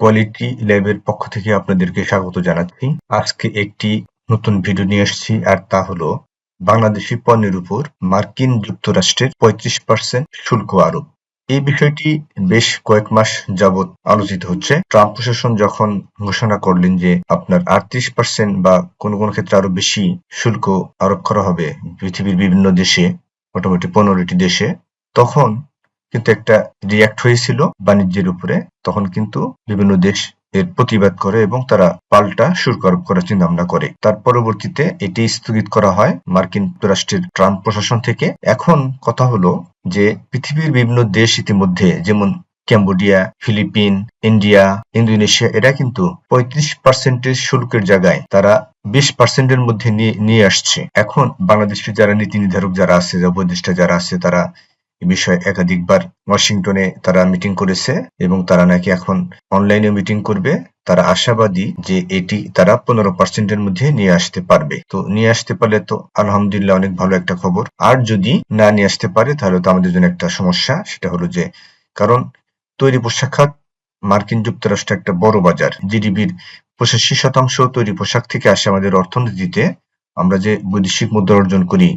Quality ল্যাবের পক্ষ থেকে আপনাদেরকে স্বাগত জানাচ্ছি। আজকে একটি নতুন ভিডিও নিয়ে এসেছি, আর তা হলো বাংলাদেশি পণ্যের উপর মার্কিন যুক্তরাষ্ট্রের পঁয়ত্রিশ পার্সেন্ট শুল্ক আরোপ। এই বিষয়টি বেশ কয়েক মাস যাবৎ আলোচিত হচ্ছে। ট্রাম্প প্রশাসন যখন ঘোষণা করলেন যে আপনার আটত্রিশ পার্সেন্ট বা কোন কোন ক্ষেত্রে আরও বেশি শুল্ক আরোপ করা হবে পৃথিবীর বিভিন্ন দেশে, মোটামুটি পনেরোটি দেশে, তখন কিন্তু একটা রিয়াক্ট হয়েছিল বাণিজ্যের উপরে। তখন কিন্তু বিভিন্ন দেশ এর প্রতিবাদ করে এবং তারা পাল্টা আরোপ করার চিন্তা ভাবনা করে। তার পরবর্তীতে এটি স্থগিত করা হয় মার্কিন যুক্তরাষ্ট্রের ট্রাম্প প্রশাসন থেকে। এখন কথা হলো যে পৃথিবীর বিভিন্ন দেশ ইতিমধ্যে, যেমন ক্যাম্বোডিয়া, ফিলিপিন, ইন্ডিয়া, ইন্দোনেশিয়া, এরা কিন্তু পঁয়ত্রিশ পার্সেন্টের শুল্কের জায়গায় তারা বিশ পার্সেন্টের মধ্যে নিয়ে আসছে। এখন বাংলাদেশের যারা নীতি নির্ধারক যারা আছে উপদেষ্টা যারা আছে, তারা এ বিষয়ে একাধিকবার ওয়াশিংটনে তারা মিটিং করেছে এবং তারা নাকি এখন অনলাইনে মিটিং করবে। তারা আশাবাদী যে এটি তারা পনেরো পার্সেন্টের মধ্যে নিয়ে আসতে পারবে। তো নিয়ে আসতে পারলে তো আলহামদুলিল্লাহ অনেক ভালো একটা খবর। আর যদি না নিয়ে আসতে পারে, তাহলে তো আমাদের জন্য একটা সমস্যা। সেটা হলো যে, কারণ তৈরি পোশাক খাত মার্কিন যুক্তরাষ্ট্র একটা বড় বাজার। জিডিপির পঁচাশি শতাংশ তৈরি পোশাক থেকে আসে আমাদের অর্থনীতিতে। আমরা যে বৈদেশিক মুদ্রা অর্জন করি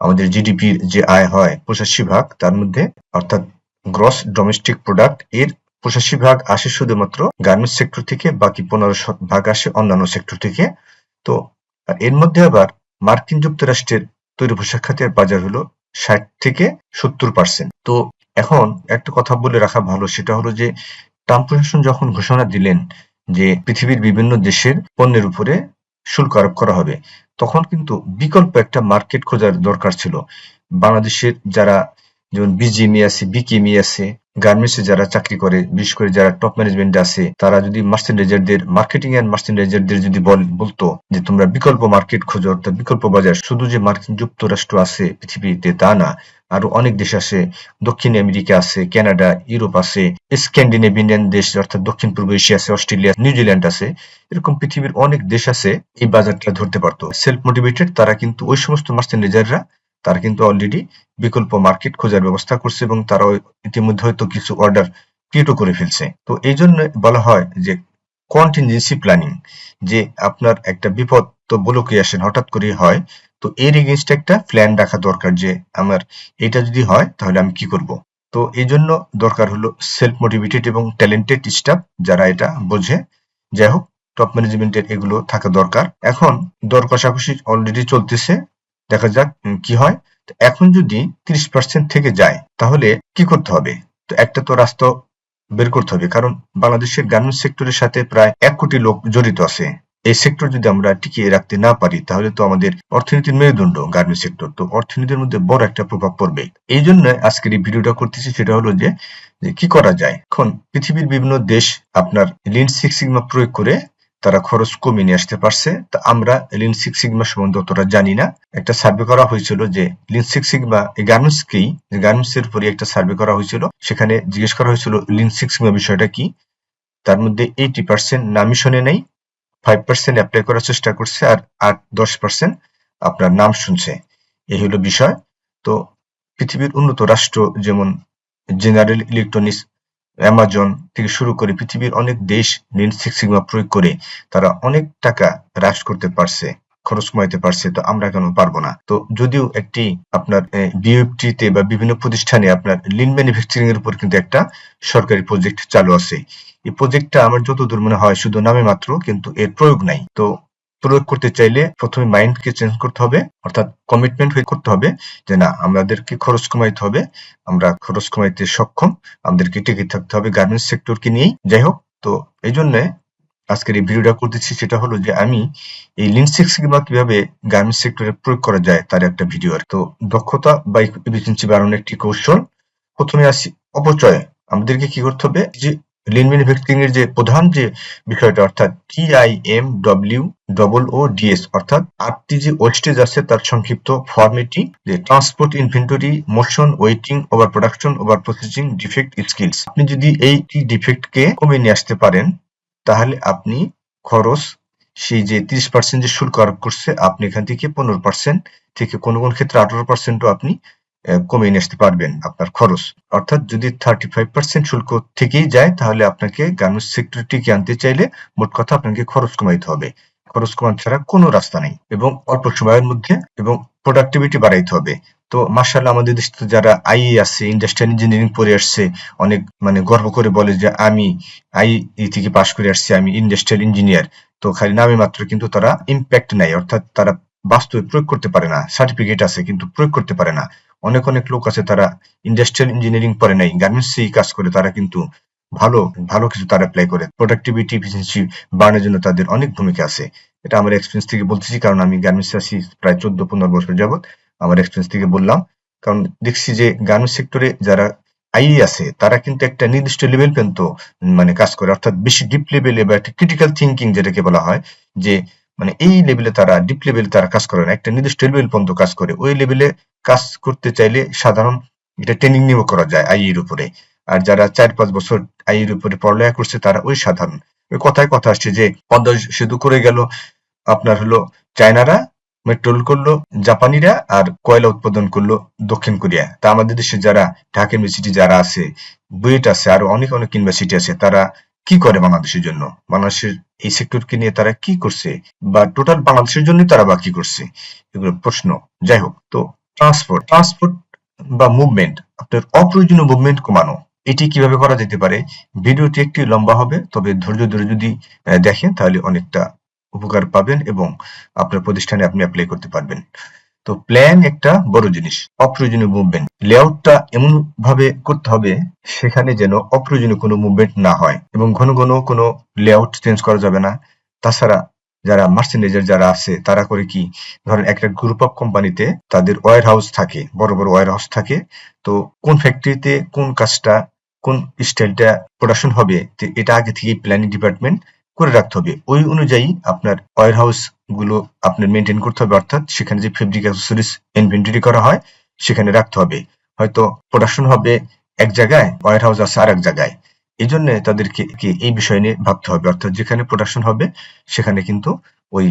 আমাদের জিডিপি যে আয় হয় পঁচাশি ভাগ, তার মধ্যে অর্থাৎ গ্রস ডোমেস্টিক প্রোডাক্টের পঁচাশি ভাগ আসে শুধুমাত্র গার্মেন্টস সেক্টর থেকে, বাকি পনেরো ভাগ আসে অন্যান্য সেক্টর থেকে। তো এর মধ্যে আবার মার্কিন যুক্তরাষ্ট্রের তৈরি পোশাক খাতের বাজার হলো ষাট থেকে সত্তর পার্সেন্ট তো, এখন একটা কথা বলে রাখা ভালো, সেটা হলো যে ট্রাম্প প্রশাসন যখন ঘোষণা দিলেন যে পৃথিবীর বিভিন্ন দেশের পণ্যের উপরে শুল্ক আরোপ করা হবে তখন কিন্তু বিকল্প একটা মার্কেট খোঁজার দরকার ছিল। বাংলাদেশের যারা, যেমন বিজিএমই আছে বিকেএমই আছে গার্মেন্টসে যারা চাকরি করে, বিশেষ করে যারা টপ ম্যানেজমেন্টে আছে, তারা যদি মার্চেন্ডাইজারদের মার্কেটিং এন্ড মার্চেন্ডাইজারদের যদি বলতো যে তোমরা বিকল্প মার্কেট খোঁজো, অর্থাৎ বিকল্প বাজার, শুধু যে মার্কিন যুক্তরাষ্ট্র আছে পৃথিবীতে তা না, আরও অনেক দেশ আছে, দক্ষিণ আমেরিকা আছে, কানাডা, ইউরোপ আছে, স্ক্যান্ডিনেভিয়ান দেশ, অর্থাৎ দক্ষিণ পূর্ব এশিয়া আছে, অস্ট্রেলিয়া, নিউজিল্যান্ড আছে, এরকম পৃথিবীর অনেক দেশ আছে এই বাজারটা ধরতে পারতো। সেলফ মোটিভেটেড তারা কিন্তু ওই সমস্ত মার্চেন্ডাইজাররা তারা কিন্তু অলরেডি বিকল্প মার্কেট খোঁজার ব্যবস্থা করছে এবং তারা ইতিমধ্যে হয়তো কিছু অর্ডার ক্রিয়েটও করে ফেলছে। তো এই জন্য বলা হয় যে কন্টিনজেন্সি প্ল্যানিং যে আপনার একটা বিপদ তো বলকে আসেন হঠাৎ করে হয়, তো এর এগেনস্ট একটা প্ল্যান রাখা দরকার যে আমার এটা যদি হয় তাহলে আমি কি করব? তো এই জন্য দরকার হলো সেলফ মোটিভেটেড এবং ট্যালেন্টেড স্টাফ যারা এটা বোঝে। যাই হোক টপ ম্যানেজমেন্টের এগুলো থাকা দরকার। এখন দর কষাকষি অলরেডি চলতেছে। দেখা যাক কি হয়। এখন যদি ত্রিশ পার্সেন্ট থেকে যায়, তাহলে কি করতে হবে? তো একটা তো রাস্তা বের করতে হবে, কারণ বাংলাদেশের গার্মেন্টস সেক্টরের সাথে প্রায় এক কোটি লোক জড়িত আছে। এই সেক্টর যদি আমরা টিকিয়ে রাখতে না পারি, তাহলে তো আমাদের অর্থনীতির মেরুদণ্ড গার্মেন্টস সেক্টর। তো অর্থনীতির মধ্যে বড় একটা প্রভাব পড়বে। এই জন্য আজকের এই ভিডিওটা করতেছি, সেটা হলো যে কি করা যায়? এখন পৃথিবীর বিভিন্ন দেশ আপনার লিন সিক্স সিগমা প্রয়োগ করে তারা খরচ কমিয়ে নিয়ে আসতে পারছে। তা আমরা লিন সিক্স সিগমা সম্বন্ধে অতটা জানি না। একটা সার্ভে করা হয়েছিল যে লিন সিক্স সিগমা গার্মেন্টস কি? গার্মেন্টস এর উপরে একটা সার্ভে করা হয়েছিল। সেখানে জিজ্ঞেস করা হয়েছিল লিন সিক্স সিগমা বিষয়টা কি? তার মধ্যে এইটি পার্সেন্ট নামই শোনে নেই ফাইভ পার্সেন্ট অ্যাপ্লাই করার চেষ্টা করছে আর আট, দশ পার্সেন্ট আপনার নাম শুনছে। এই হলো বিষয়। তো পৃথিবীর উন্নত রাষ্ট্র যেমন জেনারেল ইলেকট্রনিক্স অ্যামাজন থেকে শুরু করে পৃথিবীর অনেক দেশ লিন সিক্স সিগমা প্রয়োগ করে তারা অনেক টাকা হ্রাস করতে পারছে, খরচ কমাইতে পারছে, তো আমরা কেন পারব না? তো যদিও একটি আপনার বিএফটিতে বা বিভিন্ন প্রতিষ্ঠানে আপনার লিন ম্যানুফ্যাকচারিং এর উপর কিন্তু একটা সরকারি প্রজেক্ট চালু আছে। এই প্রজেক্টটা আমার যতদূর মনে হয় শুধু নামে মাত্র, কিন্তু এর প্রয়োগ নাই। তো প্রয়োগ করতে চাইলে প্রথমে মাইন্ডকে চেঞ্জ করতে হবে, অর্থাৎ কমিটমেন্ট হয়ে করতে হবে যে না, আমাদেরকে খরচ কমাইতে হবে, আমরা খরচ কমাইতে সক্ষম, আমাদেরকে টিকে থাকতে হবে গার্মেন্টস সেক্টরকে নিয়েই। যাই হোক, তো এই জন্য আজকের এই ভিডিওটা করতেছি, সেটা হলো যে আমি এই লিন সিক্স কীভাবে গার্মেন্টস সেক্টরে প্রয়োগ করা যায়, তার একটা ভিডিও আর তো দক্ষতা বা এফিসিয়েন্সি বাড়ানোর একটি কৌশল। প্রথমে আসি, অপচয়। আমাদেরকে কি করতে হবে? যে লিন ম্যানুফ্যাকচারিং এর যে প্রধান যে বিষয়টা, অর্থাৎ T I M W double O DS অর্থাৎ আটটি যে ওয়েস্টেজ আছে তার সংক্ষিপ্ত ফর্মেটি, যে transport inventory motion waiting over production over processing defect skills আপনি যদি এই ডিফেক্টকে কমিয়ে নিয়ে আসতে পারেন, তাহলে আপনি খরচ, সেই যে তিরিশ পার্সেন্ট যে শুল্ক আরোপ করছে, আপনি এখান থেকে পনেরো পার্সেন্ট থেকে কোনো কোন ক্ষেত্রে আঠারো পার্সেন্টও আপনি কমিয়ে নিয়ে আসতে পারবেন আপনার খরচ। অর্থাৎ যদি থার্টি ফাইভ পার্সেন্ট শুল্ক থেকেই যায়, তাহলে আপনাকে গার্মেন্টস টিকে আনতে চাইলে মোট কথা আপনাকে খরচ কমাইতে হবে। খরচ কমানো ছাড়া কোনো রাস্তা নেই এবং অল্প সময়ের মধ্যে এবং প্রোডাক্টিভিটি বাড়াইতে হবে। তো মার্শাল্লাহ আমাদের দেশে যারা আই আছে ইন্ডাস্ট্রিয়াল ইঞ্জিনিয়ারিং পড়ে আসছে, অনেক মানে গর্ব করে বলে যে আমি আই থেকে পাশ করে আসছি, আমি ইন্ডাস্ট্রিয়াল ইঞ্জিনিয়ার তো খালি নামে মাত্র কিন্তু তারা ইম্প্যাক্ট নাই অর্থাৎ তারা বাস্তবে প্রয়োগ করতে পারে না সার্টিফিকেট আছে কিন্তু প্রয়োগ করতে পারে না। অনেক অনেক লোক আছে তারা ইন্ডাস্ট্রিয়াল ইঞ্জিনিয়ারিং পড়ে নাই গার্মেন্টস কাজ করে, তারা কিন্তু ভালো ভালো কিছু তারা অ্যাপ্লাই করে। প্রোডাক্টিভিটি এফিসিয়েন্সি বাড়ানোর জন্য তাদের অনেক ভূমিকা আছে। এটা আমার এক্সপিরিয়েন্স থেকে বলতেছি, কারণ আমি গার্মেন্টস আছি প্রায় চোদ্দ, পনেরো বছর যাবত আমার এক্সপিরিয়েন্স থেকে বললাম, কারণ দেখছি যে গার্মেন্টস সেক্টরে যারা আই আছে, তারা কিন্তু একটা নির্দিষ্ট লেভেল পর্যন্ত মানে কাজ করে। অর্থাৎ বেশি ডিপ লেভেলে বা একটা ক্রিটিক্যাল থিঙ্কিং যেটাকে বলা হয়, যে মানে এই লেভেলে তারা ডিপ লেভেলে তারা কাজ করে না। একটা নির্দিষ্ট লেভেল পর্যন্ত কাজ করে। ওই লেভেলে কাজ করতে চাইলে সাধারণ এটা ট্রেনিং নিয়েও করা যায় আই এর উপরে। আর যারা চার পাঁচ বছর আই এর উপরে পড়ালেখা করছে, তারা ওই সাধারণ। ওই কথায় কথা আসছে যে পদ্মা সেতু করে গেল, আপনার হলো চায়নারা, মেট্রোল করল, জাপানিরা, আর কয়লা উৎপাদন করল দক্ষিণ কোরিয়া। তা আমাদের দেশে যারা, ঢাকা ইউনিভার্সিটি যারা আছে, বুয়েট আছে, আরও অনেক অনেক ইউনিভার্সিটি আছে, তারা কি করে বাংলাদেশের জন্য? বাংলাদেশের এই সেক্টরকে নিয়ে তারা কি করছে? বা টোটাল বাংলাদেশের জন্য তারা বা কি করছে? এগুলো প্রশ্ন। যাই হোক, তো ট্রান্সপোর্ট ট্রান্সপোর্ট বা মুভমেন্ট আপনার অপ্রয়োজনীয় মুভমেন্ট কমানো, এটি কীভাবে করা যেতে পারে? ভিডিওটি একটি লম্বা হবে, তবে ধৈর্য ধরে যদি দেখেন তাহলে অনেকটা উপকার পাবেন এবং আপনার প্রতিষ্ঠানে আপনি অ্যাপ্লাই করতে পারবেন। তো প্ল্যান একটা বড় জিনিস, অপ্রয়োজনীয় মুভমেন্ট লেআউটটা এমন ভাবে করতে হবে, সেখানে যেন অপ্রয়োজনীয় কোনো মুভমেন্ট না হয় এবং ঘন ঘন কোনো লেআউট চেঞ্জ করা যাবে না। তাছাড়া যারা মার্চেন্ডাইজার যারা আছে, তারা করে কি, ধরেন একটা গ্রুপ অফ কোম্পানিতে তাদের ওয়ার হাউস থাকে, বড় বড় ওয়ার হাউস থাকে। তো কোন ফ্যাক্টরিতে কোন কাজটা, কোন স্টাইলটা প্রোডাকশন হবে এটা আগে থেকে প্ল্যানিং ডিপার্টমেন্ট করে রাখতে হবে। ওই অনুযায়ী আপনার ওয়ার হাউস গুলো আপনার মেনটেন করতে হবে, অর্থাৎ সেখানে যে ফেব্রিক অ্যাক্সেসরিজ ইনভেন্টরি করা হয়, সেখানে রাখতে হবে। হয়তো প্রোডাকশন হবে এক জায়গায় ওয়ার হাউস আছে আর এক জায়গায়। এই জন্য তাদেরকে এই বিষয় নিয়ে ভাবতে হবে, অর্থাৎ যেখানে প্রোডাকশন হবে, সেখানে কিন্তু ওই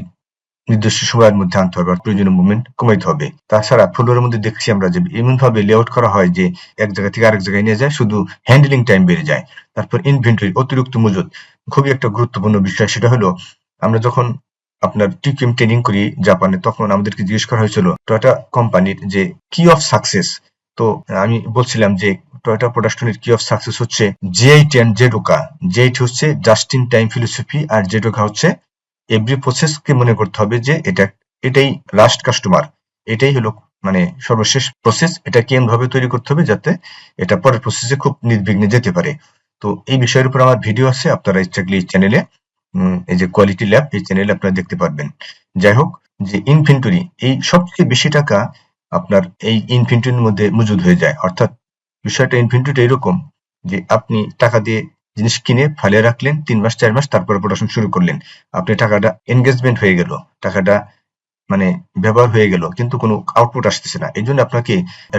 নির্দিষ্ট সময়ের মধ্যে আনতে হবে প্রয়োজনীয় মুভমেন্ট কমাইতে হবে। তাছাড়া ফ্লোরের মধ্যে দেখছি আমরা যে এমন ভাবে লেআউট করা হয় যে এক জায়গা থেকে আরেক জায়গায় নিয়ে যায়, শুধু হ্যান্ডলিং টাইম বেড়ে যায়। তারপর ইনভেন্টরি অতিরিক্ত মজুদ। খুবই একটা গুরুত্বপূর্ণ বিষয়, সেটা হলো আমরা যখন আপনার টিকিএম ট্রেনিং করি জাপানে, তখন আমাদেরকে জিজ্ঞেস করা হয়েছিল টয়টা কোম্পানির যে কি অফ সাকসেস তো আমি বলছিলাম যে টয়টা প্রোডাকশনের কি অফ সাকসেস হচ্ছে জিআইটি অ্যান্ড জেডোকা জিআইটি হচ্ছে জাস্ট ইন টাইম ফিলোসফি আর জেডোকা হচ্ছে এভরি প্রসেস কে মনে করতে হবে যে এটা, এটাই লাস্ট কাস্টমার এটাই হলো মানে সর্বশেষ প্রসেস এটা কেমন ভাবে তৈরি করতে হবে যাতে এটা পরের প্রসেসে খুব নির্বিঘ্নে যেতে পারে। তো এই বিষয়ের উপর আমার ভিডিও আছে, আপনারা ইচ্ছা চ্যানেলে এই যে কোয়ালিটি ল্যাব এই চ্যানেলে আপনারা দেখতে পারবেন। যাই হোক, যে ইনভেন্টরি এই সবচেয়ে বেশি টাকা আপনার এই ইনভেন্টরির মধ্যে মজুদ হয়ে যায়। অর্থাৎ বিষয়টা ইনভেন্টরিটা এরকম যে আপনি টাকা দিয়ে জিনিস কিনে ফালিয়ে রাখলেন, তিন মাস, চার মাস, তারপরে প্রোডাকশন শুরু করলেন। আপনি টাকাটা এনগেজমেন্ট হয়ে গেল, টাকাটা মানে ব্যবহার হয়ে গেল, কিন্তু কোনো আউটপুট আসতেছে না। এই জন্য আপনাকে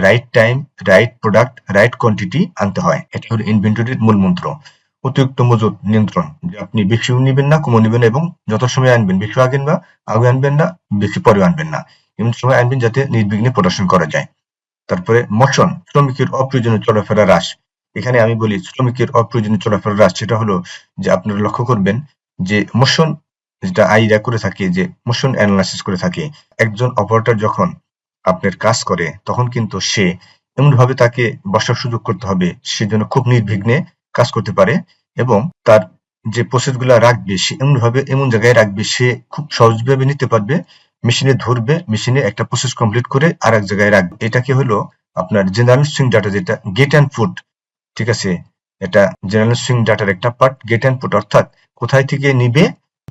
right time right product right quantity আনতে হয়। এটা হলো ইনভেন্টরির মূল মন্ত্র। অতিরিক্ত মজুদ নিয়ন্ত্রণ, যে আপনি বেশি নিবেন না, কমও নিবেন এবং যত সময় আনবেন বেশি আনবেন বা আগে আনবেন না বেশি পরেও আনবেন না, এমন সময় আনবেন যাতে নির্বিঘ্নে প্রদর্শন করা যায়। তারপরে মোশন শ্রমিকের অপ্রয়োজনীয় চলাফেরা হ্রাস। এখানে আমি বলি শ্রমিকের অপ্রয়োজনীয় চলাফেরা হ্রাস, সেটা হলো যে আপনারা লক্ষ্য করবেন যে মোশন যেটা আইরা করে থাকে, যে মোশন অ্যানালাইসিস করে থাকে, একজন অপারেটর যখন আপনার কাজ করে, তখন কিন্তু সে এমন ভাবে তাকে বসার সুযোগ করতে হবে, সে যেন খুব নির্বিঘ্নে কাজ করতে পারে। এবং তার যে প্রসেসগুলা রাখবে, সে এমন ভাবে এমন জায়গায় রাখবে, সে খুব সহজভাবে নিতে পারবে। মেশিনে ধরবে মেশিনে একটা প্রসেস কমপ্লিট করে আর এক জায়গায় রাখবে। এটাকে হলো আপনার জেনারেল সুইং ডাটা যেটা গেট অ্যান্ড ফুট ঠিক আছে? এটা জেনারেল সুইং ডাটার একটা পার্ট গেট অ্যান্ড ফুট অর্থাৎ কোথায় থেকে নিবে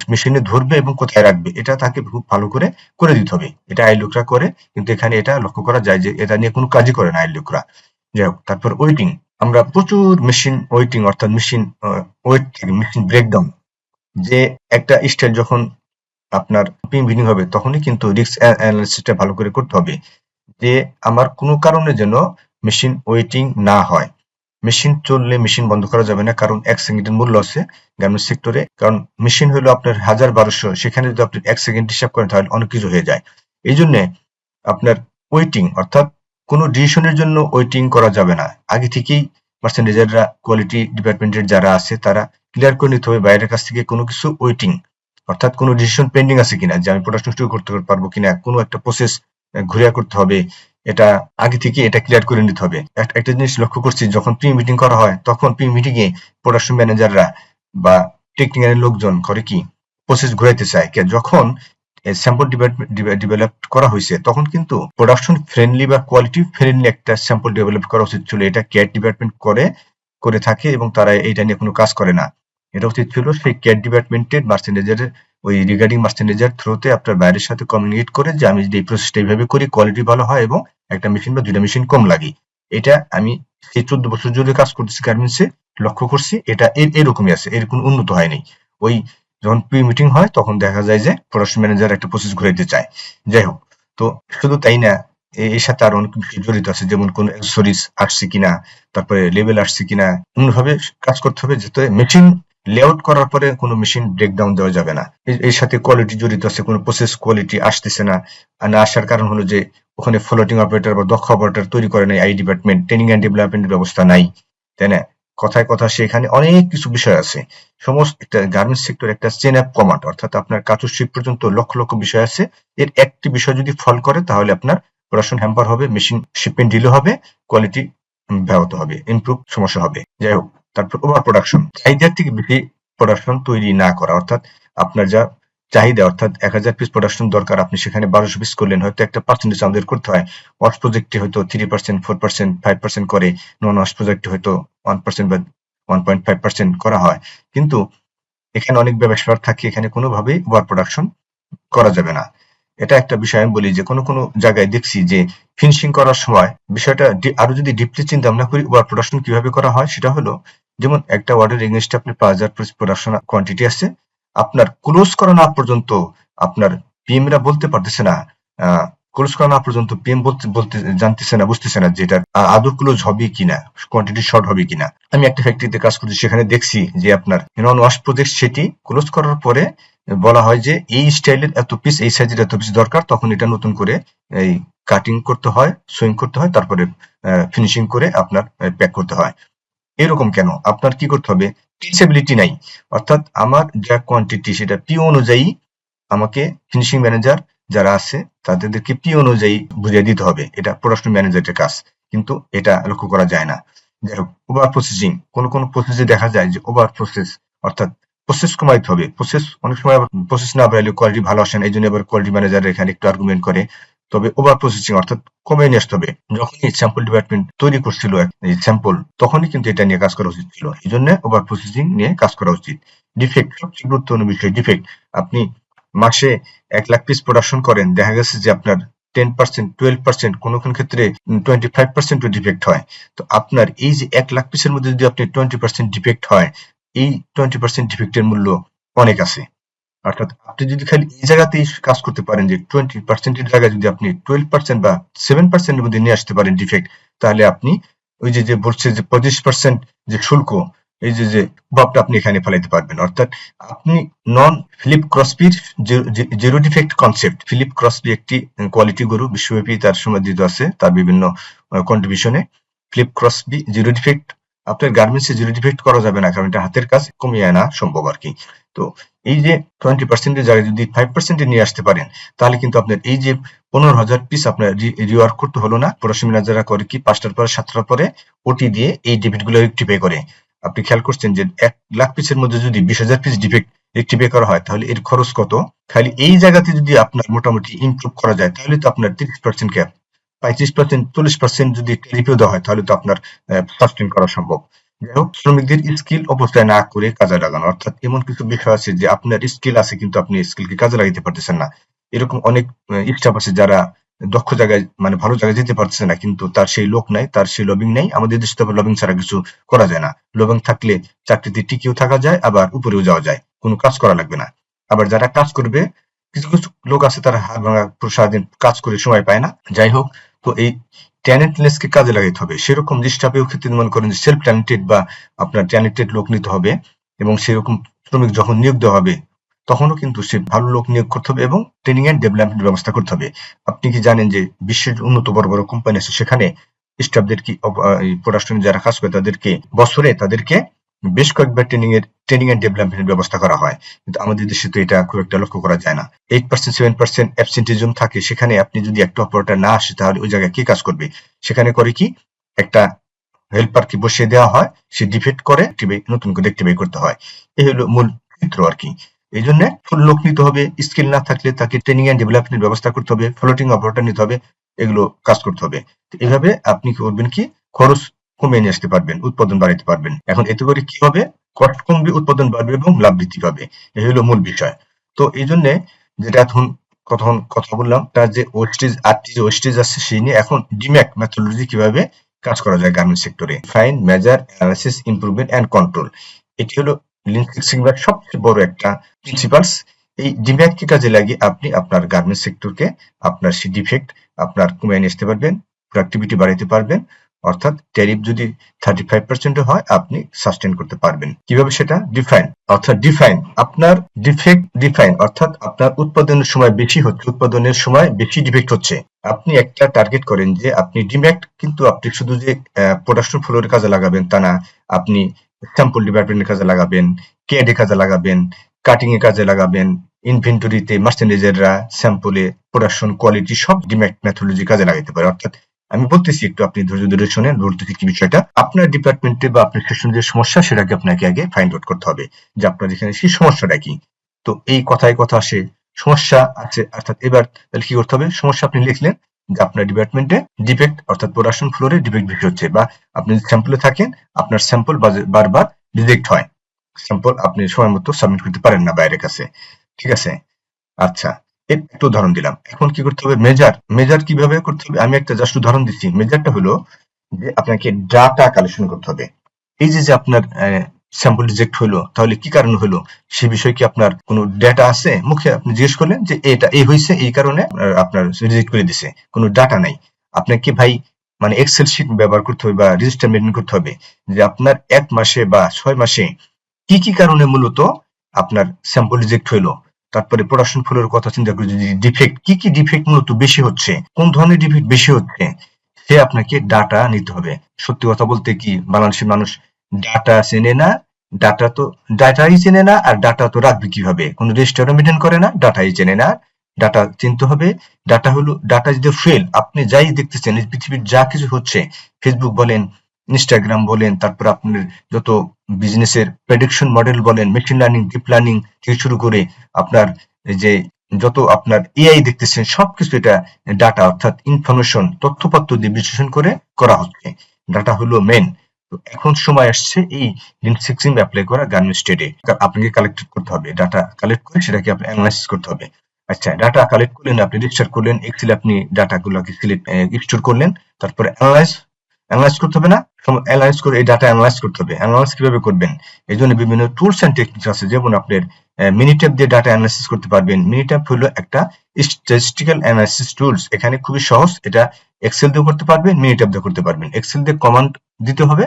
মেশিনে ধরবে এবং কোথায় রাখবে, এটা তাকে খুব ভালো করে করে দিতে হবে। এটা আই লোকরা করে, কিন্তু এখানে এটা লক্ষ্য করা যায় যে এটা নিয়ে কোনো কাজই করে না আই লোকরা। যাই হোক, তারপর ওয়েটিং আমরা প্রচুর মেশিন ওয়েটিং অর্থাৎ মেশিন ওয়েট থেকে মেশিন ব্রেকডাউন যে একটা স্টাইল যখন আপনার বিনিং হবে, তখনই কিন্তু রিস্ক অ্যানালিসিসটা ভালো করে করতে হবে, যে আমার কোনো কারণে যেন মেশিন ওয়েটিং না হয়। মেশিন চললে মেশিন বন্ধ করা যাবে না, কারণ এক সেকেন্ডের মূল্য আছে গার্মেন্টস সেক্টরে কারণ মেশিন হলো আপনার হাজার বারোশো, সেখানে যদি আপনি এক সেকেন্ড হিসাব করেন তাহলে অনেক কিছু হয়ে যায়। এই জন্যে আপনার ওয়েটিং অর্থাৎ কোনো ডিসিশনের জন্য ওয়েটিং করা যাবে না। আগে থেকেই মার্চেন্ডাইজাররা কোয়ালিটি ডিপার্টমেন্টের যারা আছে, তারা ক্লিয়ার করে নিতে হবে বাইরের কাছ থেকে কোনো কিছু ওয়েটিং অর্থাৎ কোনো ডিসিশন পেন্ডিং আছে কিনা, যে আমি প্রোডাকশন শুরু করতে পারব কিনা, কোনো একটা প্রসেস ঘুরিয়া করতে হবে। এটা আগে থেকে এটা ক্লিয়ার করে নিতে হবে। এক- একটা জিনিস লক্ষ্য করছি, যখন প্রি মিটিং করা হয়, তখন প্রি মিটিং এ প্রোডাকশন ম্যানেজাররা বা টেকনিক্যাল লোকজন করে কি? প্রসেস ঘুরাইতে চায়। যখন স্যাম্পল ডেভেলপ করা হয়েছে, তখন কিন্তু প্রোডাকশন ফ্রেন্ডলি বা কোয়ালিটি ফ্রেন্ডলি একটা স্যাম্পল ডেভেলপ করা উচিত ছিল। এটা ক্যাট ডিপার্টমেন্ট করে করে থাকে এবং তারা এটা নিয়ে কোনো কাজ করে না। এটা উচিত ছিল সেই ক্যাট ডিপার্টমেন্টের মার্চেন্ডাইজারের ওই রিগার্ডিং মার্চেন্ডাইজার থ্রুতে আপনার বাইরের সাথে কমিউনিকেট করে যে আমি যদি এই প্রসেসটা এইভাবে করি কোয়ালিটি ভালো হয় এবং একটা মেশিন বা দুইটা মেশিন কম লাগে। এটা আমি সেই চোদ্দ বছর ধরে কাজ করতেছি গার্মেন্টসে লক্ষ্য করছি এটা এর, এরকমই আছে, এর কোনো উন্নত হয়নি ওই যখন প্রি মিটিং হয়, তখন দেখা যায় যে প্রোডাকশন ম্যানেজার একটা প্রসেস ঘুরাইতে চায়। যাই হোক, তো শুধু তাই না এর সাথে আরও অনেক কিছু জড়িত আছে, যেমন কোন অ্যাক্সেসরিজ আসছে কিনা, তারপরে লেভেল আসছে কিনা অন্যভাবে কাজ করতে হবে যাতে মেশিন লেআউট করার পরে কোনো মেশিন ব্রেকডাউন দেওয়া যাবে না। এর- সাথে কোয়ালিটি জড়িত আছে, কোনো প্রসেস কোয়ালিটি আসতেছে না। না আসার কারণ হলো যে, ওখানে ফ্লোটিং অপারেটর বা দক্ষ অপারেটর তৈরি করে নাই আই ডিপার্টমেন্ট ট্রেনিং অ্যান্ড ডেভেলপমেন্টের ব্যবস্থা নাই, তাই না? কথায় কথা সেখানে অনেক কিছু বিষয় আছে। সমস্ত একটা গার্মেন্টস সেক্টর একটা চেন অফ কমান্ড অর্থাৎ আপনার কাচুর শিপ পর্যন্ত লক্ষ লক্ষ বিষয় আছে। এর একটি বিষয় যদি ফল করে, তাহলে আপনার প্রোডাকশন হ্যাম্পার হবে মেশিন শিপমেন্ট ডিলে হবে কোয়ালিটি ব্যাহত হবে ইমপ্রুভ সমস্যা হবে। যাই হোক, তারপর ওভার প্রোডাকশন চাহিদার থেকে বেশি প্রোডাকশন তৈরি না করা, অর্থাৎ আপনার যা চাহিদা, অর্থাৎ এক হাজার পিস প্রোডাকশন দরকার। আপনি সেখানে বারোশো পিস করলেন, হয়তো একটা পার্সেন্টেজ আমাদের করতে হয়। ওয়াশ প্রজেক্টে হয়তো three percent four percent five percent করে। নন ওয়াশ প্রজেক্টে হয়তো ওয়ান পার্সেন্ট বা ওয়ান পয়েন্ট ফাইভ পার্সেন্ট করা হয়। কিন্তু এখানে অনেক ব্যবসার থাকে, এখানে কোনোভাবেই ওয়ার প্রোডাকশন করা যাবে না। এটা একটা বিষয় আমি বলি যে, কোনো কোনো জায়গায় দেখছি যে ফিনিশিং করার সময় বিষয়টা আরও যদি ডিপলি চিন্তা ভাবনা করি ওয়ার প্রোডাকশন কীভাবে করা হয়, সেটা হলো, যেমন একটা ওয়ার্ডের এগেনস্টে আপনি পাঁচ হাজার পিস প্রোডাকশন কোয়ান্টিটি আছে আপনার ক্লোজ করা না পর্যন্ত আপনার পিএমরা বলতে পারতেছে না। ক্লোজ করা না পর্যন্ত পিএম বলতে বলতে জানতেছে না, বুঝতেছে না যে এটা আ- আদৌ ক্লোজ হবে কিনা কোয়ান্টিটি শর্ট হবে কিনা। আমি একটা ফ্যাক্টরিতে কাজ করছি, সেখানে দেখছি যে আপনার নন ওয়াশ প্রজেক্ট সেটি ক্লোজ করার পরে বলা হয় যে এই স্টাইলের এত পিস এই সাইজের এত পিস দরকার, তখন এটা নতুন করে এই কাটিং করতে হয় সুইং করতে হয়, তারপরে ফিনিশিং করে আপনার প্যাক করতে হয়। এরকম কেন? আপনার কি করতে হবে? টিচেবিলিটি নাই। অর্থাৎ আমার যা কোয়ান্টিটি সেটা পি অনুযায়ী আমাকে ফিনিশিং ম্যানেজার যারা আছে, তাদেরকে পি অনুযায়ী বুঝিয়ে দিতে হবে। এটা প্রোডাকশন ম্যানেজারের কাজ। কিন্তু এটা লক্ষ্য করা যায় না। যাই হোক ওভার প্রসেসিং কোন কোন প্রসেসে দেখা যায় যে ওভার প্রসেস অর্থাৎ প্রসেস কমাইতে হবে। প্রসেস অনেক সময় প্রসেস না বাড়ালে কোয়ালিটি ভালো আসে না এই জন্য আবার কোয়ালিটি ম্যানেজার এখানে একটু আর্গুমেন্ট করে। তবে ওভার প্রসেসিং অর্থাৎ কমে নিয়ে আসতে হবে। যখনই স্যাম্পল ডিপার্টমেন্ট তৈরি করছিল এই স্যাম্পল তখনই কিন্তু এটা নিয়ে কাজ করা উচিত ছিল। এই জন্য ওভার প্রসেসিং নিয়ে কাজ করা উচিত। ডিফেক্ট সবচেয়ে গুরুত্বপূর্ণ বিষয় ডিফেক্ট আপনি মাসে এক লাখ পিস প্রোডাকশন করেন, দেখা গেছে যে আপনার টেন পার্সেন্ট টুয়েলভ পার্সেন্ট কোনো কোনো ক্ষেত্রে টোয়েন্টি ফাইভ পার্সেন্ট ডিফেক্ট হয়। তো আপনার এই যে এক লাখ পিসের মধ্যে যদি আপনি টোয়েন্টি পার্সেন্ট ডিফেক্ট হয়, এই টোয়েন্টি পার্সেন্ট ডিফেক্টের মূল্য অনেক আছে। অর্থাৎ আপনি যদি খালি এই জায়গাতেই কাজ করতে পারেন যে টোয়েন্টি পার্সেন্টের জায়গায় যদি আপনি টুয়েলভ পার্সেন্ট বা সেভেন পার্সেন্টের মধ্যে নিয়ে আসতে পারেন ডিফেক্ট তাহলে আপনি ওই যে যে বলছে যে পঁচিশ পার্সেন্ট যে শুল্ক, এই যে যে ভাবটা আপনি এখানে ফেলাইতে পারবেন। অর্থাৎ আপনি non Philip ক্রসবির zero defect concept Philip Crosby একটি কোয়ালিটি গরু বিশ্বব্যাপী তার সমাদিত আছে, তার বিভিন্ন কন্ট্রিবিউশনে ফিলিপ ক্রসবি জিরো ডিফেক্ট আপনার গার্মেন্টসে জিরো ডিফেক্ট করা যাবে না, কারণ এটা হাতের কাজ, কমিয়ে আনা সম্ভব আর কি। তো এই যে টোয়েন্টি পার্সেন্টের জায়গায় যদি ফাইভ পার্সেন্টে নিয়ে আসতে পারেন, তাহলে কিন্তু আপনার এই যে পনেরো হাজার পিস আপনার রিওয়ার্ক করতে হলো না। পড়াশোনা ম্যানেজাররা করে কি পাঁচটার পরে, সাতটার পরে ওটি দিয়ে এই ডেবিটগুলো রেক্টিফাই করে। আপনি খেয়াল করছেন যে এক লাখ পিসের মধ্যে যদি বিশ হাজার পিস ডিফেক্ট রেক্টিফাই করা হয়, তাহলে এর খরচ কত? খালি এই জায়গাতে যদি আপনার মোটামুটি ইমপ্রুভ করা যায়, তাহলে তো আপনার তিরিশ পার্সেন্ট ক্যাপ পঁয়ত্রিশ পার্সেন্ট চল্লিশ পার্সেন্ট যদি রিপিও দেওয়া হয়, তাহলে তো আপনার সাস্টেন করা সম্ভব। যাই হোক, শ্রমিকদের স্কিল অবস্থায় না করে কাজে লাগানো, অর্থাৎ এমন কিছু বিষয় আছে যে আপনার স্কিল আছে কিন্তু আপনি স্কিলকে কাজে লাগাতে পারতেছেন না। এরকম অনেক স্টাফ আছে যারা দক্ষ জায়গায় মানে ভালো জায়গায় যেতে পারতেছে না, কিন্তু তার সেই লোক নাই, তার সেই লবিং নাই। আমাদের দেশে তো লবিং ছাড়া কিছু করা যায় না। লবিং থাকলে চাকরিতে টিকেও থাকা যায়, আবার উপরেও যাওয়া যায়। কোনো কাজ করা লাগবে না। আবার যারা কাজ করবে কিছু কিছু লোক আছে তারা সারাদিন কাজ করে সময় পায় না। যাই হোক, তো এই ট্যালেন্টনেসকে কাজে লাগাইতে হবে। সেরকম যে ক্ষেত্রে মনে করেন যে সেলফ ট্যালেন্টেড বা আপনার ট্যালেন্টেড লোক নিতে হবে এবং সেরকম শ্রমিক যখন নিয়োগ দেওয়া হবে, তখনও কিন্তু সে ভালো লোক নিয়োগ করতে হবে এবং ট্রেনিং এন্ড ডেভেলপমেন্ট ব্যবস্থা করতে হবে। আপনি কি জানেন যে বিশ্বের উন্নত বড় বড় কোম্পানি আছে সেখানে স্টাফদের কি প্রোডাকশনে যারা কাজ করে তাদেরকে বছরে তাদেরকে বেশ কয়েকবার ট্রেনিং এর ট্রেনিং এন্ড ডেভেলপমেন্টের ব্যবস্থা করা হয়। কিন্তু আমাদের দেশে তো এটা খুব একটা লক্ষ্য করা যায় না। Eight percent seven percent absenteeism থাকে, সেখানে আপনি যদি একটা অপারেটর না আসে, তাহলে ওই জায়গায় কে কাজ করবে? সেখানে করে কি? একটা হেল্পার হেল্পারকে বসিয়ে দেওয়া হয়, সে ডিফেক্ট করে নতুন করে অ্যাক্টিভেট করতে হয়। এই হলো মূল চিত্র আর কি। এই জন্য ফুল লোক নিতে হবে স্কিল না থাকলে তাকে ট্রেনিং এন্ড ডেভেলপমেন্ট ব্যবস্থা করতে হবে ফ্লোটিং অপারেটর নিতে হবে, এগুলো কাজ করতে হবে। এইভাবে আপনি কি করবেন কি? খরচ কমিয়ে নিয়ে আসতে পারবেন, উৎপাদন বাড়াতে পারবেন। এখন এতে করে কি হবে? কষ্ট কমবে উৎপাদন বাড়বে এবং লাভ বৃদ্ধি পাবে। এই হলো মূল বিষয়। তো এই জন্য যেটা এখন কথা কথা বললাম, তার যে ওয়েস্টেজ, আটটি যে ওয়েস্টেজ আছে সেই নিয়ে এখন ডিম্যাক মেথোলজি কীভাবে কাজ করা যায় গার্মেন্ট সেক্টরে fine measure analysis improvement and control এটি হলো সিক্স সবচেয়ে বড় একটা প্রিন্সিপালস এই ডিম্যাককে কাজে লাগিয়ে আপনি আপনার গার্মেন্ট সেক্টরকে আপনার সেই ডিফেক্ট আপনার কমিয়ে নিয়ে আসতে পারবেন প্রোডাক্টিভিটি বাড়াতে পারবেন। অর্থাৎ ট্যারিফ যদি থার্টি ফাইভ পার্সেন্ট হয়, আপনি সাস্টেন করতে পারবেন। কীভাবে সেটা? ডিফাইন অর্থাৎ ডিফাইন আপনার ডিফেক্ট ডিফাইন অর্থাৎ আপনার উৎপাদনের সময় বেশি হচ্ছে, উৎপাদনের সময় বেশি ডিফেক্ট হচ্ছে। আপনি একটা টার্গেট করেন যে আপনি ডিম্যাক্ট, কিন্তু আপনি শুধু যে প্রোডাকশন ফ্লোরের কাজে লাগাবেন তা না, আপনি স্যাম্পল ডিপার্টমেন্টের কাজে লাগাবেন কেডে কাজে লাগাবেন কাটিং এ কাজে লাগাবেন ইনভেন্টরিতে মার্চেন্ডাইজাররা স্যাম্পলে প্রোডাকশন কোয়ালিটি সব ডিম্যাক্ট মেথোলজি কাজে লাগাতে পারে। অর্থাৎ আমি বলতেছি, একটু আপনি ধৈর্য ধরে শোনেন বলতেছি কি বিষয়টা? আপনার ডিপার্টমেন্টে বা আপনার সেশন যে সমস্যা, সেটাকে আপনাকে আগে ফাইন্ড আউট করতে হবে যে আপনার এখানে সেই সমস্যাটা কি। তো এই কথায় কথা আসে, সমস্যা আছে, অর্থাৎ এবার তাহলে কি করতে হবে? সমস্যা আপনি লিখলেন যে আপনার ডিপার্টমেন্টে ডিফেক্ট অর্থাৎ প্রোডাকশন ফ্লোরে ডিফেক্ট বেশি হচ্ছে বা আপনি স্যাম্পলে থাকেন, আপনার স্যাম্পল বারবার রিজেক্ট হয়। স্যাম্পল আপনি সময় মতো সাবমিট করতে পারেন না বাইরের কাছে। ঠিক আছে? আচ্ছা। একটু উদাহরণ দিলাম। এখন কি করতে হবে? মেজার মেজার কীভাবে করতে হবে? আমি একটা জাস্ট উদাহরণ দিচ্ছি। মেজারটা হলো যে আপনাকে ডাটা কালেকশন করতে হবে। এই যে যে আপনার স্যাম্পল রিজেক্ট হলো, তাহলে কি কারণ হলো? সে বিষয়ে কি আপনার কোনো ডেটা আছে? মুখে আপনি জিজ্ঞেস করলেন যে এটা, এই হয়েছে, এই কারণে আপনার রিজেক্ট করে দিছে। কোনো ডাটা নাই। আপনাকে ভাই মানে এক্সেল শিট ব্যবহার করতে হবে বা রেজিস্টার মেনটেন করতে হবে যে আপনার এক মাসে বা ছয় মাসে কি কি কারণে মূলত আপনার স্যাম্পল রিজেক্ট হইল তারপরে প্রোডাকশন ফ্লোর কথা চিন্তা করে যদি ডিফেক্ট কি কি ডিফেক্ট মূলত বেশি হচ্ছে, কোন ধরনের ডিফেক্ট বেশি হচ্ছে, সে আপনাকে ডাটা নিতে হবে। সত্যি কথা বলতে কি বাংলাদেশের মানুষ ডাটা চেনে না ডাটা তো ডাটাই চেনে না, আর ডাটা তো রাখবে কীভাবে? কোনো রেজিস্টারও মেনটেন করে না ডাটাই চেনে না। ডাটা চিনতে হবে ডাটা হলো ডাটা যদি ফেল আপনি যাই দেখতেছেন পৃথিবীর যা কিছু হচ্ছে ফেসবুক বলেন ইনস্টাগ্রাম বলেন, তারপর আপনার যত বিজনেসের প্রেডিকশন মডেল বলেন মেশিন লার্নিং ডিপ লার্নিং থেকে শুরু করে আপনার যে যত আপনার এআই দেখতেছেন, সবকিছু এটা ডাটা অর্থাৎ ইনফরমেশন তথ্যপত্র দিয়ে বিশ্লেষণ করে করা হচ্ছে। ডাটা হলো মেন তো এখন সময় আসছে এই লিনসিক্সিম অ্যাপ্লাই করা গার্মেন্ট স্টেটে আপনাকে কালেক্ট করতে হবে ডাটা কালেক্ট করে সেটাকে আপনি অ্যানালাইসিস করতে হবে। আচ্ছা ডাটা কালেক্ট করলেন, আপনি রেজিস্টার করলেন এক্সেলে আপনি ডাটাগুলোকে সিলেক্ট স্টোর করলেন, তারপরে অ্যানালাইজ অ্যানালাইজ করতে হবে না? অ্যানালাইজ করে এই ডাটা অ্যানালাইজ করতে হবে। অ্যানালাইজ কীভাবে করবেন? এই জন্য বিভিন্ন টুলস অ্যান্ড টেকনিক্স আছে। যেমন আপনার মিনিট্যাপ দিয়ে ডাটা অ্যানালাইসিস করতে পারবেন। মিনিট্যাপ হলো একটা স্ট্যাটিস্টিক্যাল অ্যানালাইসিস টুলস এখানে খুবই সহজ। এটা এক্সেল দিয়ে করতে পারবেন মিনিট্যাপ দিয়ে করতে পারবেন। এক্সেল দিয়ে কমান্ড দিতে হবে,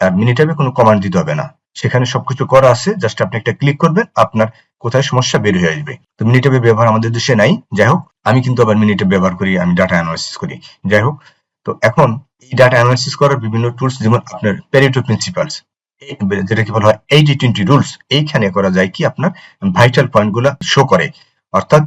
আর মিনিট্যাপে কোনো কমান্ড দিতে হবে না। সেখানে সবকিছু করা আছে। জাস্ট আপনি একটা ক্লিক করবেন, আপনার কোথায় সমস্যা বের হয়ে আসবে। তো মিনিট্যাপের ব্যবহার আমাদের দেশে নাই। যাই হোক, আমি কিন্তু আবার মিনিট্যাপ ব্যবহার করি, আমি ডাটা অ্যানালাইসিস করি। যাই হোক তো এখন এই ডাটা অ্যানালাইসিস করার বিভিন্ন টুলস যেমন আপনার প্যারেটো প্রিন্সিপালস যেটাকে বলা হয় এইটি টোয়েন্টি রুলস এইখানে করা যায় কি আপনার ভাইটাল পয়েন্টগুলা শো করে। অর্থাৎ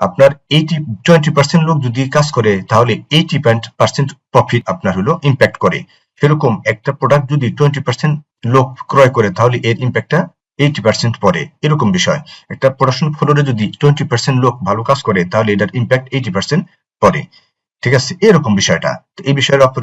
আপনার এইটি টোয়েন্টি পার্সেন্ট লোক যদি কাজ করে, তাহলে এইটি পার্সেন্ট প্রফিট আপনার হলো ইম্প্যাক্ট করে। সেরকম একটা প্রোডাক্ট যদি টোয়েন্টি পার্সেন্ট লোক ক্রয় করে, তাহলে এর ইম্প্যাক্টটা এইটি পার্সেন্ট পরে এরকম বিষয়। একটা প্রোডাকশন ফ্লোরে যদি টোয়েন্টি পার্সেন্ট লোক ভালো কাজ করে, তাহলে এটার ইম্প্যাক্ট এইটি পার্সেন্ট পরে ঠিক আছে? এরকম বিষয়টা। তো এই বিষয়ের উপর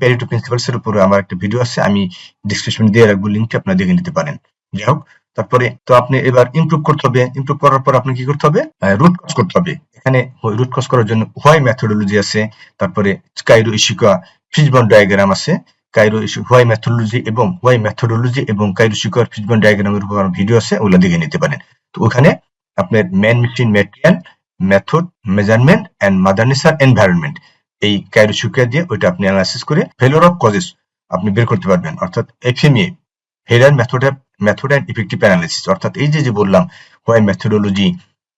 প্যারিটো প্রিন্সিপালস এর উপরে আমার একটা ভিডিও আছে, আমি ডিসক্রিপশন দিয়ে রাখব লিঙ্কটি আপনারা দেখে নিতে পারেন। যাই হোক, তারপরে তো আপনি এবার ইমপ্রুভ করতে হবে। ইমপ্রুভ করার পর আপনি কি করতে হবে? রুট কজ করতে হবে। এখানে রুট কজ করার জন্য হোয়াই মেথোডোলজি আছে, তারপরে কাইরো ইশিকা ফিজবন ডায়াগ্রাম আছে। কাইরো হোয়াই মেথোডোলজি এবং হোয়াই মেথোডোলজি এবং কাইরো শিকার ফিজবন ডায়াগ্রামের উপর ভিডিও আছে, ওগুলো দেখে নিতে পারেন। তো ওখানে আপনার man machine material method measurement and মাদারনেসার environment এই কাইরোসুকিয়া দিয়ে ওইটা আপনি অ্যানালাইসিস করে ফেলোর অফ কজেস আপনি বের করতে পারবেন। অর্থাৎ FMA failure method method and effective analysis অর্থাৎ এই যে যে বললাম হোয়াই মেথোডোলজি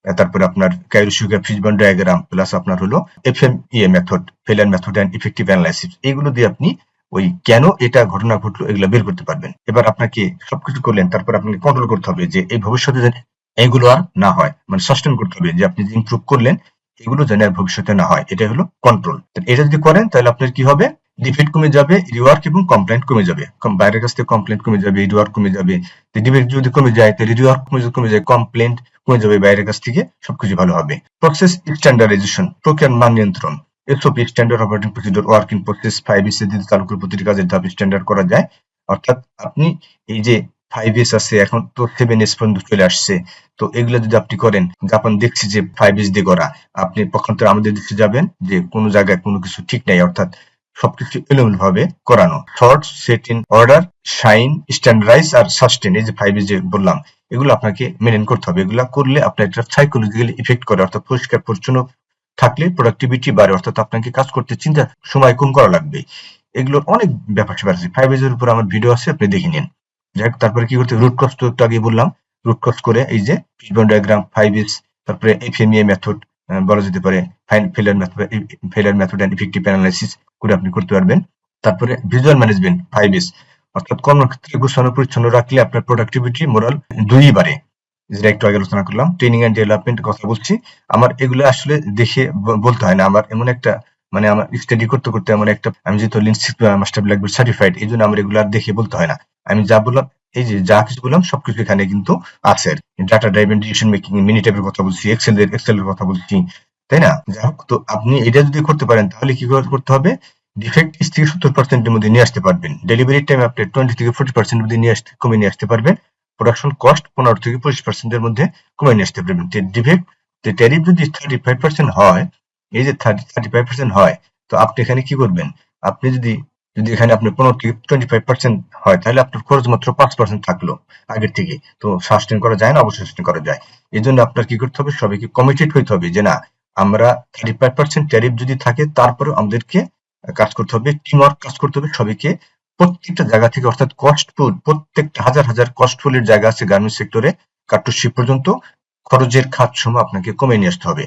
তারপরে আপনার কাইরোসিকা ফিজবন ডায়াগ্রাম প্লাস আপনার হলো F M method failure method and effective analysis এগুলো দিয়ে আপনি ওই কেন এটা ঘটনা ঘটলো এগুলো বের করতে পারবেন। এবার আপনাকে সবকিছু করলেন, তারপর আপনাকে কন্ট্রোল করতে হবে যে এই ভবিষ্যতে এগুলো আর না হয়। মানে সাস্টেন করতে হবে যে আপনি যে ইমপ্রুভ করলেন, এগুলো যেন আর ভবিষ্যতে না হয়। এটা হলো কন্ট্রোল এটা যদি করেন, তাহলে আপনার কি হবে? ডিফেক্ট কমে যাবে রিওয়ার্ক এবং কমপ্লেন্ট কমে যাবে। বাইরের কাছ থেকে কমপ্লেন্ট কমে যাবে রিওয়ার্ক কমে যাবে। ডিফেক্ট যদি কমে যায়, তাহলে রিওয়ার্ক কমে যায় কমপ্লেন্ট কমে যাবে বাইরের কাছ থেকে, সবকিছু ভালো হবে। প্রসেস স্ট্যান্ডার্ডাইজেশন প্রক্রিয়ার মান নিয়ন্ত্রণ। SOP standard operating procedure working process five যদি চালু করে প্রতিটি কাজের ধাপ স্ট্যান্ডার্ড করা যায়। অর্থাৎ আপনি এই যে ফাইভ এস আছে, এখন তো সেভেন এস পর্যন্ত চলে আসছে। তো এগুলো যদি আপনি করেন, জাপান দেখছি যে ফাইভ এস দিয়ে করা আপনি পক্ষান্তরে আমাদের দেশে যাবেন যে কোনো জায়গায় কোনো কিছু ঠিক নাই, অর্থাৎ সবকিছু এলোমেলো ভাবে করানো। Sort set in order shine standardize R sustain এই যে ফাইভ যে বললাম, এগুলো আপনাকে মেনটেন করতে হবে। এগুলো করলে আপনার একটা সাইকোলজিক্যালি ইফেক্ট করে, অর্থাৎ পরিষ্কার, পরিচ্ছন্ন থাকলে প্রোডাক্টিভিটি বাড়ে, অর্থাৎ আপনাকে কাজ করতে চিন্তা, সময় কম করা লাগবে। এগুলোর অনেক ব্যাপার স্যাপার আছে ফাইভ এর উপর আমার ভিডিও আছে, আপনি দেখে নিন। যাই হোক, তারপরে কি করতে রুট ক্রস তো আগে বললাম। রুট ক্রস করে এই যে ফিশবন ডায়াগ্রাম ফাইভ এস তারপরে এফএমইএ মেথড বলা যেতে পারে ফেলার method failure method and effective analysis করে আপনি করতে পারবেন। তারপরে ভিজুয়াল ম্যানেজমেন্ট ফাইভ এস অর্থাৎ কর্মক্ষেত্রে গোছানো পরিচ্ছন্ন রাখলে আপনার প্রোডাক্টিভিটি মোরাল দুই বাড়ে। যেটা একটু আগে আলোচনা করলাম ট্রেনিং এন্ড ডেভেলপমেন্ট কথা বলছি। আমার এগুলো আসলে দেখে বলতে হয় না। আমার এমন একটা মানে আমার স্টাডি করতে করতে আমার একটা, আমি যেহেতু lean six master black belt certified এই জন্য আমার এগুলো আর দেখে বলতে হয় না। আমি যা বললাম, এই যে যা কিছু বললাম, সবকিছু এখানে কিন্তু আছে। Data driven decision making mini টাইপের কথা বলছি এক্সেল এর এক্সেল এর কথা বলছি, তাই না? যাই হোক, তো আপনি এটা যদি করতে পারেন, তাহলে কি করতে হবে? ডিফেক্ট থেকে সত্তর পার্সেন্টের মধ্যে নিয়ে আসতে পারবেন। ডেলিভারি টাইম আপনি টোয়েন্টি থেকে ফোর্টি পার্সেন্ট মধ্যে নিয়ে আসতে কমে নিয়ে আসতে পারবেন। প্রোডাকশন কস্ট পনেরো থেকে পঁচিশ পার্সেন্টের মধ্যে কমে নিয়ে আসতে পারবেন। ডিফেক্ট ট্যারিফ যদি থার্টি ফাইভ পার্সেন্ট হয় এই যে থার্টি থার্টি ফাইভ পার্সেন্ট হয়, তো আপনি এখানে কি করবেন? আপনি যদি যদি এখানে আপনার পনেরো থেকে টোয়েন্টি ফাইভ পার্সেন্ট হয়, তাহলে আপনার খরচ মাত্র পাঁচ পার্সেন্ট থাকল আগের থেকে। তো সাস্টেন করা যায় না, অবশ্যই সাস্টেন করা যায়। এই জন্য আপনার কি করতে হবে? সবাইকে কমিটেড হইতে হবে যে না, আমরা থার্টি ফাইভ পার্সেন্ট ট্যারিফ যদি থাকে তারপরে আমাদেরকে কাজ করতে হবে টিম ওয়ার্ক কাজ করতে হবে, সবাইকে প্রত্যেকটা জায়গা থেকে, অর্থাৎ কস্টফুল প্রত্যেকটা হাজার হাজার কস্টফুলের জায়গা আছে গার্মেন্টস সেক্টরে কার্টুশিপ পর্যন্ত খরচের খাত সময় আপনাকে কমে নিয়ে আসতে হবে।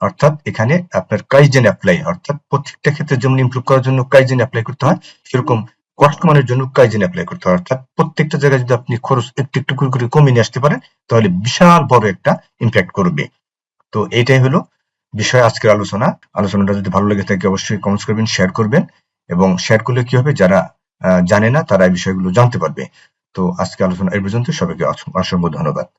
অর্থাৎ এখানে আপনার কাইজেন অ্যাপ্লাই অর্থাৎ প্রত্যেকটা ক্ষেত্রে যেমন ইমপ্রুভ করার জন্য কাইজেন অ্যাপ্লাই করতে হয়, সেরকম কষ্ট মানের জন্য কাইজেন অ্যাপ্লাই করতে হয়। অর্থাৎ প্রত্যেকটা জায়গায় যদি আপনি খরচ একটু একটু করে করে কমিয়ে নিয়ে আসতে পারেন, তাহলে বিশাল বড় একটা ইম্প্যাক্ট করবে। তো এটাই হলো বিষয় আজকের আলোচনা। আলোচনাটা যদি ভালো লেগে থাকে, অবশ্যই কমেন্টস করবেন শেয়ার করবেন এবং শেয়ার করলে কি হবে? যারা জানে না, তারা এই বিষয়গুলো জানতে পারবে। তো আজকে আলোচনা এই পর্যন্ত। সবাইকে অসংখ্য ধন্যবাদ।